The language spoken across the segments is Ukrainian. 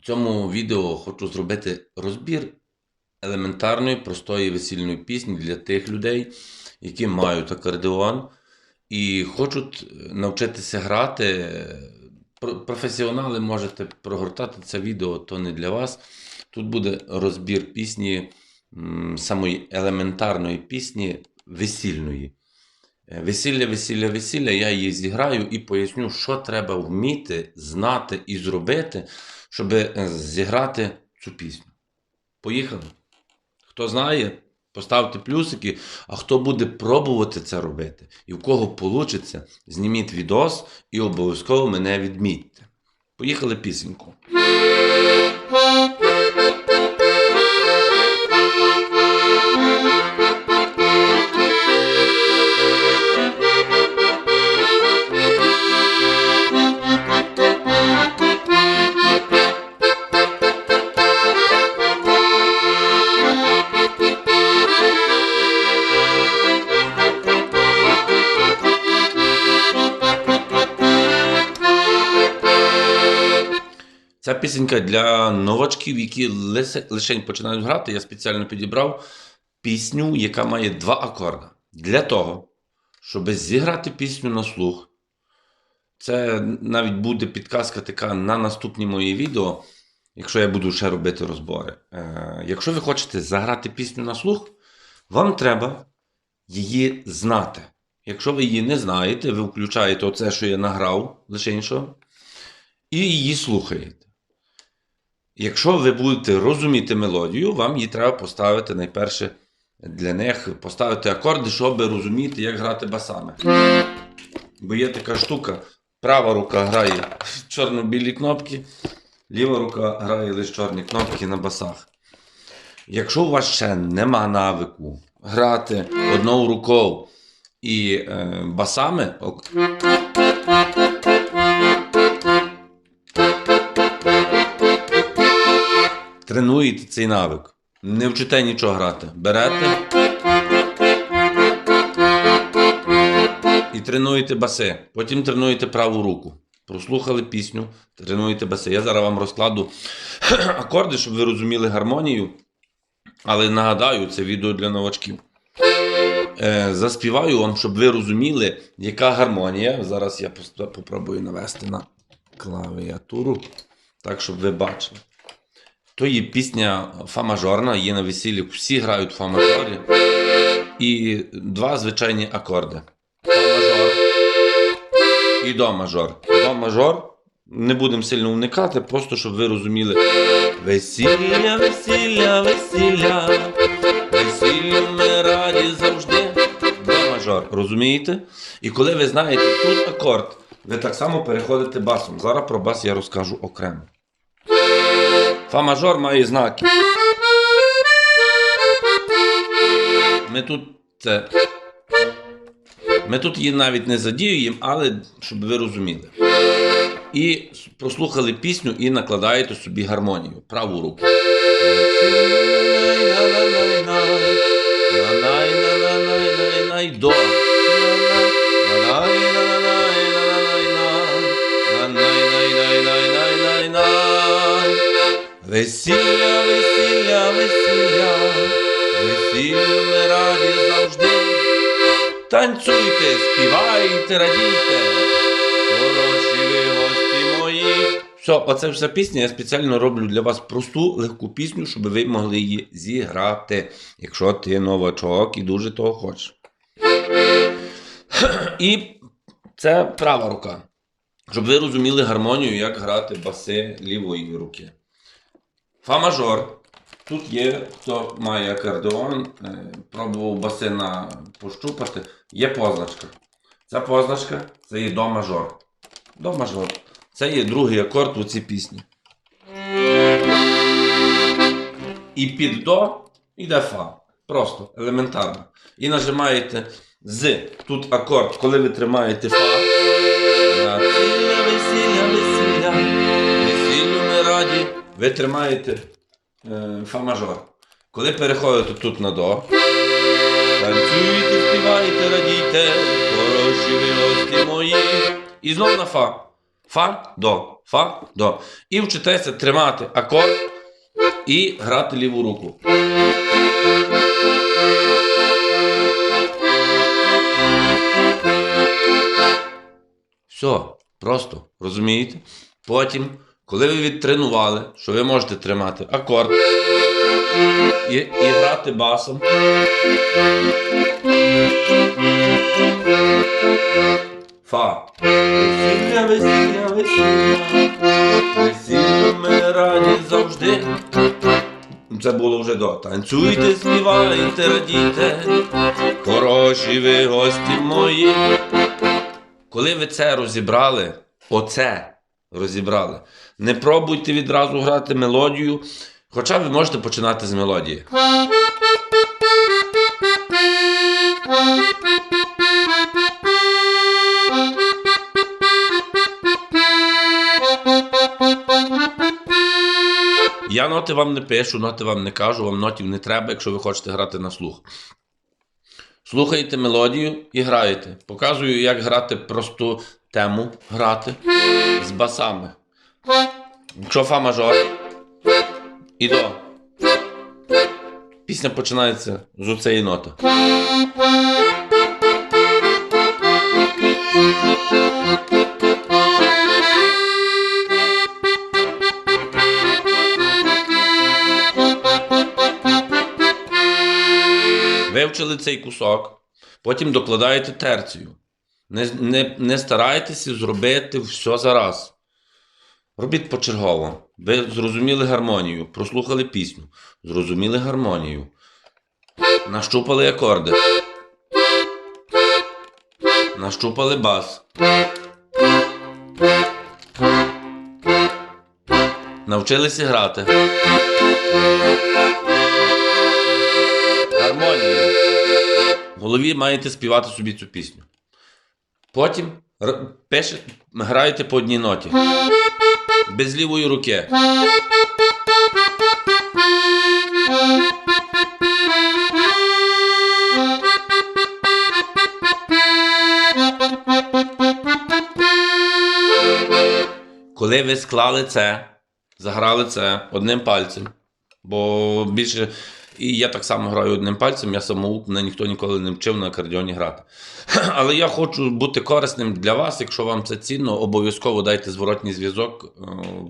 В цьому відео хочу зробити розбір елементарної, простої весільної пісні для тих людей, які мають акордеон і хочуть навчитися грати. Професіонали можете прогортати це відео, то не для вас. Тут буде розбір пісні, самої елементарної пісні весільної. Весілля, весілля, весілля, я її зіграю і поясню, що треба вміти, знати і зробити, щоб е, зіграти цю пісню. Поїхали. Хто знає, поставте плюсики, а хто буде пробувати це робити, і в кого вийде, зніміть відос і обов'язково мене відмітьте. Поїхали пісеньку. Пісенька для новачків, які лише, починають грати. Я спеціально підібрав пісню, яка має два акорди. Для того, щоб зіграти пісню на слух. Це навіть буде підказка така на наступні мої відео, якщо я буду ще робити розбори. Е, якщо ви хочете заграти пісню на слух, вам треба її знати. Якщо ви її не знаєте, ви включаєте оце, що я награв, лише іншого, і її слухаєте. Якщо ви будете розуміти мелодію, вам її треба поставити найперше для них, поставити акорди, щоб розуміти, як грати басами. Бо є така штука, права рука грає чорно-білі кнопки, ліва рука грає лише чорні кнопки на басах. Якщо у вас ще нема навику грати одною рукою і е, басами, тренуєте цей навик. Не вчите нічого грати. Берете і тренуєте баси. Потім тренуєте праву руку. Прослухали пісню, тренуєте баси. Я зараз вам розкладу акорди, щоб ви розуміли гармонію. Але нагадаю, це відео для новачків. Е, заспіваю вам, щоб ви розуміли, яка гармонія. Зараз я попробую навести на клавіатуру, так, щоб ви бачили. То є пісня фа-мажорна, є на весіллі, всі грають фа-мажорі. І два звичайні акорди. Фа-мажор і до-мажор. До-мажор. Не будемо сильно уникати, просто щоб ви розуміли. Весілля, весілля, весілля. Весіллю ми раді завжди. До-мажор. Розумієте? І коли ви знаєте тут акорд, ви так само переходите басом. Зараз про бас я розкажу окремо. Фа-мажор має знаки. Ми тут це. Ми тут її навіть не задіюємо, але щоб ви розуміли. І прослухали пісню і накладаєте собі гармонію. Праву руку. До. Весілля, весілля, весілля, весіллю ми раді завжди. Танцюйте, співайте, радійте, хороші ви гості мої. Все, оце вся пісня. Я спеціально роблю для вас просту, легку пісню, щоб ви могли її зіграти, якщо ти новачок і дуже того хочеш. І це права рука. Щоб ви розуміли гармонію, як грати баси лівої руки. Фа-мажор. Тут є, хто має акордеон, е, пробував басина пощупати, є позначка. Ця позначка це є до-мажор. До-мажор. Це є другий акорд у цій пісні. І під до йде фа. Просто елементарно. І нажимаєте з. Тут акорд, коли ви тримаєте фа. Весілля, весілля, весілля. Весіллю ми раді. Ви тримаєте е, фа мажор. Коли переходите тут на до. Танцюйте, співайте, радійте, хороші ви мої. І знов на фа. Фа, до, фа, до. І вчитеся тримати акорд і грати ліву руку. Все, просто розумієте? Потім, коли ви відтренували, що ви можете тримати акорд і, і грати басом. Фа. Весілля, весілля, весілля. Весілля ми раді завжди. Це було вже до. Танцюйте, співайте, радійте. Хороші ви гості мої. Коли ви це розібрали, оце розібрали, не пробуйте відразу грати мелодію, хоча ви можете починати з мелодії. Я ноти вам не пишу, ноти вам не кажу, вам нотів не треба, якщо ви хочете грати на слух. Слухаєте мелодію і граєте. Показую, як грати просту тему грати з басами. Якщо фа мажор і до. Пісня починається з оцеї ноти. Вивчили цей кусок, потім докладаєте терцію. Не, не, не старайтеся зробити все зараз. Робіть почергово. Ви зрозуміли гармонію, прослухали пісню, зрозуміли гармонію, нащупали акорди, нащупали бас. Навчилися грати. Гармонію. В голові маєте співати собі цю пісню. Потім р- пише, граєте по одній ноті. Без лівої руки. Коли ви склали це, заграли це одним пальцем, бо більше. І я так само граю одним пальцем, я самоук, мене ніхто ніколи не вчив на акордіоні грати. Але я хочу бути корисним для вас. Якщо вам це цінно, обов'язково дайте зворотній зв'язок е,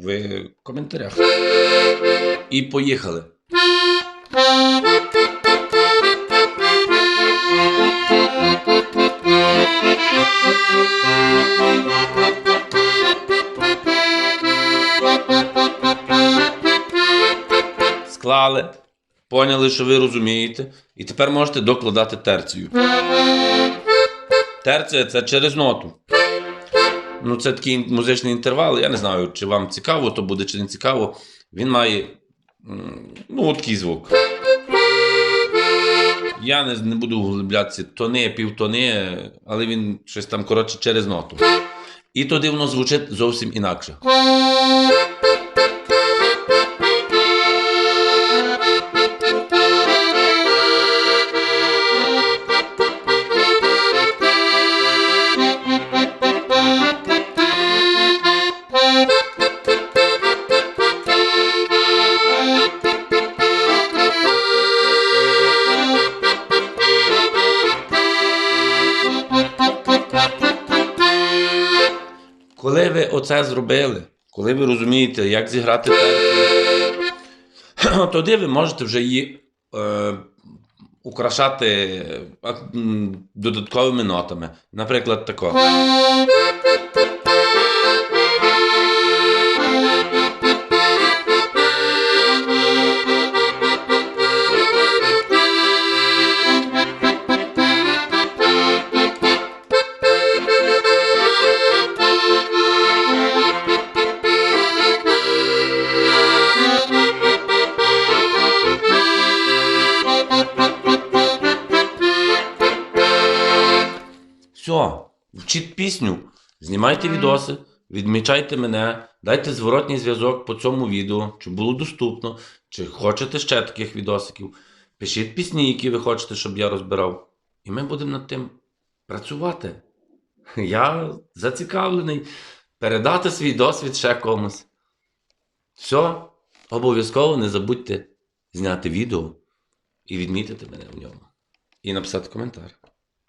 в коментарях. І поїхали. Склали, поняли, що ви розумієте, і тепер можете докладати терцію. Терція це через ноту. Ну, це такий музичний інтервал. Я не знаю, чи вам цікаво, то буде чи не цікаво. Він має ну, такий звук. Я не, не буду углублятися тони, півтони, але він щось там коротше через ноту. І тоді воно звучить зовсім інакше. Ви оце зробили, коли ви розумієте, як зіграти партію, тоді ви можете вже її е, украшати е, додатковими нотами. Наприклад, тако. Все, вчіть пісню, знімайте відоси, відмічайте мене, дайте зворотній зв'язок по цьому відео, чи було доступно, чи хочете ще таких відосиків. Пишіть пісні, які ви хочете, щоб я розбирав. І ми будемо над тим працювати. Я зацікавлений. передати свій досвід ще комусь. Все, обов'язково не забудьте зняти відео і відмітити мене в ньому. І написати коментар.